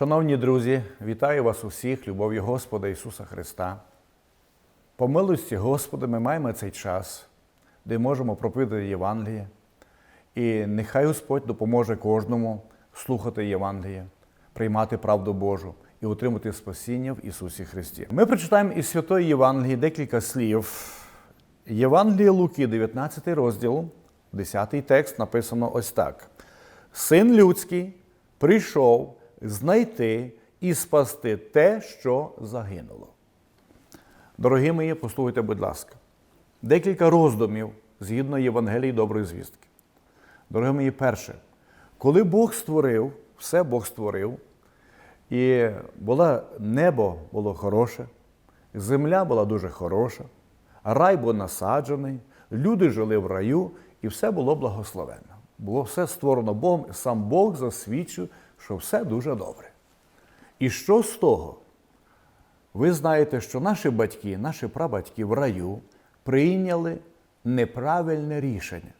Шановні друзі, вітаю вас усіх, любов'ю Господа Ісуса Христа. По милості Господа ми маємо цей час, де можемо проповідати Євангеліє. І нехай Господь допоможе кожному слухати Євангеліє, приймати правду Божу і отримати спасіння в Ісусі Христі. Ми прочитаємо із Святої Євангелії декілька слів. Євангеліє Луки, 19 розділ, 10 текст написано ось так: Син людський прийшов знайти і спасти те, що загинуло. Дорогі мої, послухайте, будь ласка, декілька роздумів згідно Євангелії доброї звістки. Дорогі мої, перше, коли Бог створив, все Бог створив, і було, небо було хороше, земля була дуже хороша, рай був насаджений, люди жили в раю, і все було благословенно. Було все створено Богом, і сам Бог засвідчив, що все дуже добре. І що з того? Ви знаєте, що наші батьки, наші прабатьки в раю прийняли неправильне рішення.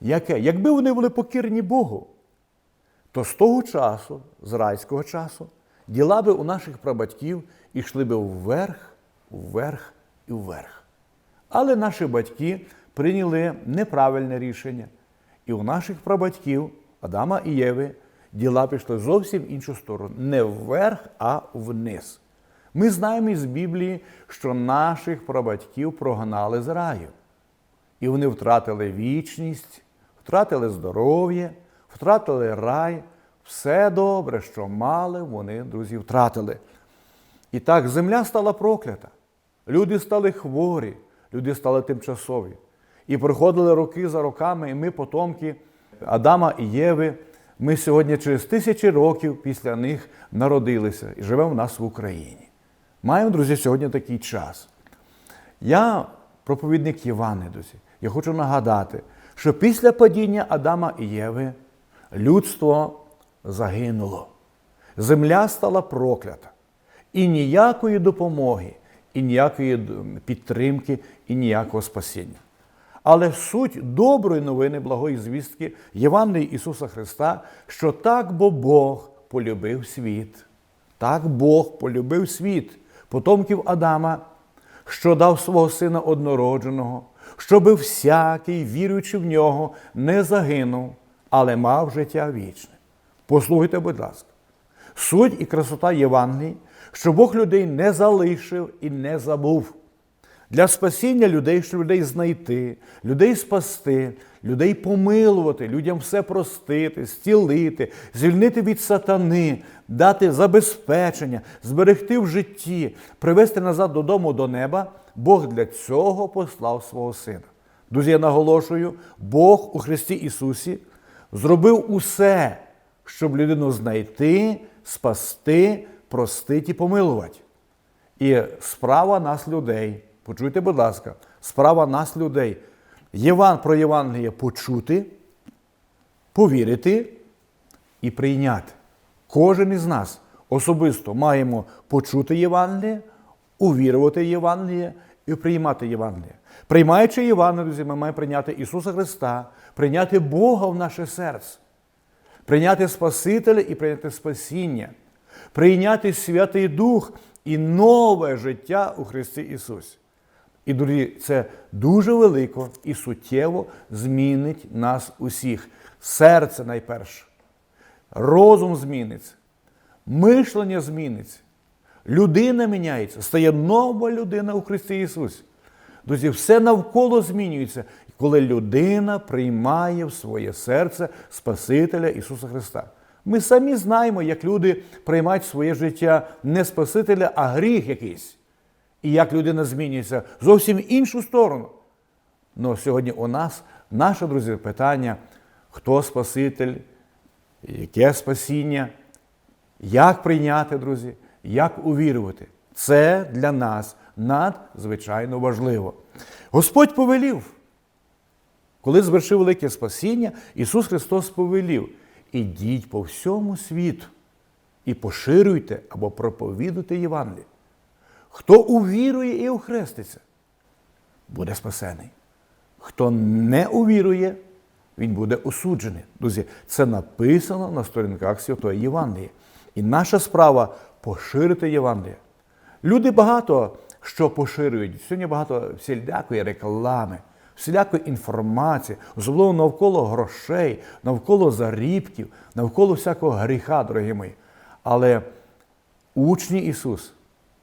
Яке? Якби вони були покірні Богу, то з того часу, з райського часу, діла би у наших прабатьків йшли би вверх, вверх і вверх. Але наші батьки прийняли неправильне рішення. І у наших прабатьків Адама і Єви діла пішли зовсім іншу сторону. Не вверх, а вниз. Ми знаємо із Біблії, що наших прабатьків прогнали з раю. І вони втратили вічність, втратили здоров'я, втратили рай. Все добре, що мали, вони, друзі, втратили. І так, земля стала проклята. Люди стали хворі, люди стали тимчасові. І проходили роки за роками, і ми, потомки Адама і Єви, ми сьогодні через тисячі років після них народилися і живемо в нас в Україні. Маємо, друзі, сьогодні такий час. Я проповідник Івани, друзі. Я хочу нагадати, що після падіння Адама і Єви людство загинуло. Земля стала проклята. І ніякої допомоги, і ніякої підтримки, і ніякого спасіння. Але суть доброї новини, благої звістки Євангелії Ісуса Христа, що так бо Бог полюбив світ, так Бог полюбив світ, потомків Адама, що дав свого Сина однородженого, щоби всякий, віруючи в нього, не загинув, але мав життя вічне. Послухайте, будь ласка, суть і красота Євангелії, що Бог людей не залишив і не забув. Для спасіння людей, щоб людей знайти, людей спасти, людей помилувати, людям все простити, зцілити, звільнити від сатани, дати забезпечення, зберегти в житті, привести назад додому до неба, Бог для цього послав свого Сина. Друзі, я наголошую, Бог у Христі Ісусі зробив усе, щоб людину знайти, спасти, простити і помилувати. І справа нас людей. Почуйте, будь ласка, справа нас людей. Єван про Євангеліє почути, повірити і прийняти. Кожен із нас особисто маємо почути Євангеліє, увірувати Євангеліє і приймати Євангеліє. Приймаючи Євангеліє, друзі, ми маємо прийняти Ісуса Христа, прийняти Бога в наше серце, прийняти Спасителя і прийняти спасіння, прийняти Святий Дух і нове життя у Христі Ісусі. І, друзі, це дуже велико і суттєво змінить нас усіх. Серце найперше, розум зміниться, мишлення зміниться, людина міняється, стає нова людина у Христі Ісусі. Друзі, все навколо змінюється, коли людина приймає в своє серце Спасителя Ісуса Христа. Ми самі знаємо, як люди приймають в своє життя не Спасителя, а гріх якийсь. І як людина змінюється зовсім іншу сторону. Ну сьогодні у нас наше, друзі, питання, хто Спаситель, яке спасіння, як прийняти, друзі, як увірувати. Це для нас надзвичайно важливо. Господь повелів. Коли звершив велике спасіння, Ісус Христос повелів: ідіть по всьому світу і поширюйте або проповідуйте Євангеліє. Хто увірує і охреститься, буде спасений. Хто не увірує, він буде осуджений. Друзі, це написано на сторінках Святої Євангелії. І наша справа поширити Євангеліє. Люди багато що поширюють. Сьогодні багато всілякої реклами, всілякої інформації, особливо навколо грошей, навколо зарібків, навколо всякого гріха, дорогі мої. Але учні Ісус,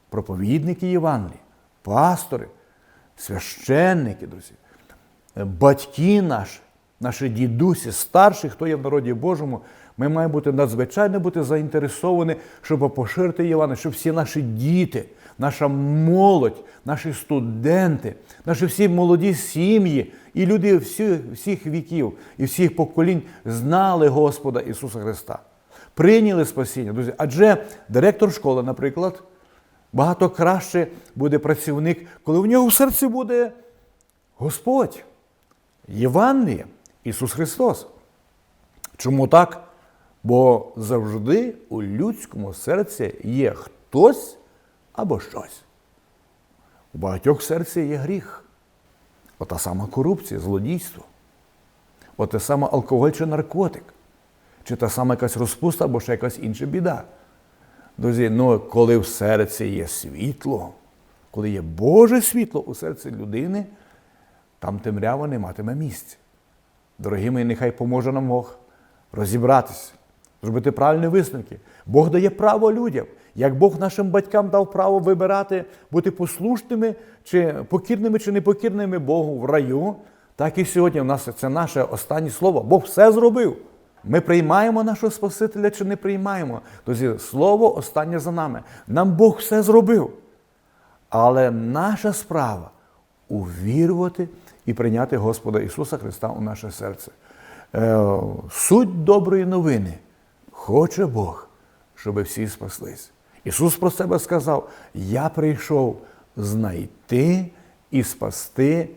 проповідники Євангелії, пастори, священники, друзі, батьки наші, наші дідусі, старші, хто є в народі Божому, ми маємо бути надзвичайно бути заінтересовані, щоб поширити Євангеліє, щоб всі наші діти, наша молодь, наші студенти, наші всі молоді сім'ї і люди всіх, всіх віків і всіх поколінь знали Господа Ісуса Христа, прийняли спасіння. Друзі, адже директор школи, наприклад, багато краще буде працівник, коли в нього в серці буде Господь, Євангеліє, Ісус Христос. Чому так? Бо завжди у людському серці є хтось або щось. У багатьох серці є гріх. Ота сама корупція, злодійство. Оте саме алкоголь чи наркотик, чи та сама якась розпуста або ще якась інша біда. Друзі, ну коли в серці є світло, коли є Боже світло у серці людини, там темрява не матиме місця. Дорогі мої, нехай поможе нам Бог розібратися, зробити правильні висновки. Бог дає право людям. Як Бог нашим батькам дав право вибирати, бути послушними, чи покірними, чи непокірними Богу в раю, так і сьогодні в нас це наше останнє слово. Бог все зробив. Ми приймаємо нашого Спасителя чи не приймаємо. Тобто слово останнє за нами. Нам Бог все зробив. Але наша справа увірувати і прийняти Господа Ісуса Христа у наше серце. Е, Суть доброї новини хоче Бог, щоб всі спаслись. Ісус про себе сказав: Я прийшов знайти і спасти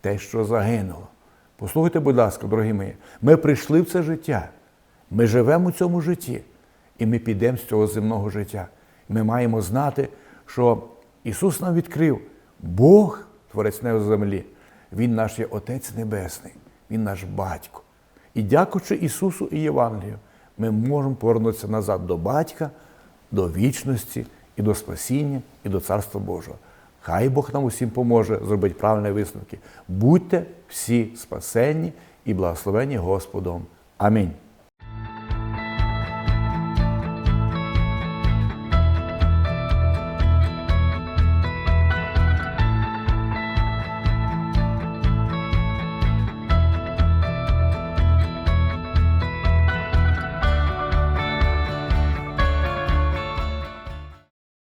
те, що загинуло. Послухайте, будь ласка, дорогі мої, ми прийшли в це життя, ми живемо у цьому житті, і ми підемо з цього земного життя. Ми маємо знати, що Ісус нам відкрив Бог, Творець неба землі, Він наш є Отець Небесний, Він наш Батько. І дякуючи Ісусу і Євангелію, ми можемо повернутися назад до Батька, до вічності, і до спасіння, і до Царства Божого. Хай Бог нам усім поможе зробити правильні висновки. Будьте всі спасенні і благословені Господом. Амінь.